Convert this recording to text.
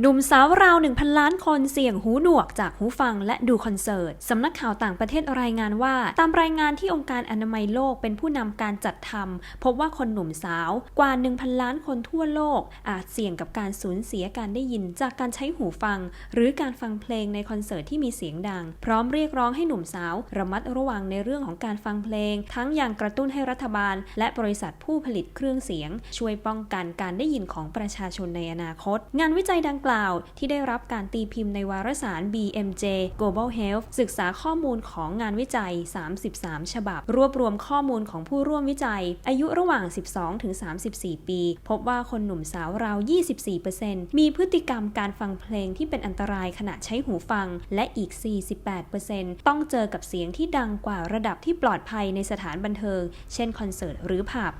หนุ่มสาวราว 1,000 ล้านคนเสี่ยงหูหนวกจากหูฟังและดูคอนเสิร์ต สำนักข่าวต่างประเทศรายงานว่า ตามรายงานที่องค์การอนามัยโลกเป็นผู้นำการจัดทำพบว่าคนหนุ่มสาวกว่า 1,000 ล้านคนทั่วโลก อาจเสี่ยงกับการสูญเสียการได้ยินจากการใช้หูฟัง หรือการฟังเพลงในคอนเสิร์ตที่มีเสียงดัง พร้อมเรียกร้องให้หนุ่มสาว ระมัดระวังในเรื่องของการฟังเพลง ทั้งอย่างกระตุ้นให้รัฐบาล และบริษัทผู้ผลิตเครื่องเสียง ช่วยป้องกันการได้ยินของประชาชนในอนาคต งานวิจัยดังกล่าว ที่ได้รับการตีพิมพ์ในวารสาร BMJ Global Health ศึกษาข้อมูลของงานวิจัย 33 ฉบับ รวบรวมข้อมูลของผู้ร่วมวิจัย อายุระหว่าง 12 ถึง 34 ปี พบว่าคนหนุ่มสาวราว 24%มีพฤติกรรมการฟังเพลงที่เป็นอันตรายขณะใช้หูฟัง และอีก 48%ต้องเจอกับเสียงที่ดังกว่าระดับที่ปลอดภัยในสถานบันเทิง เช่นคอนเสิร์ตหรือผับ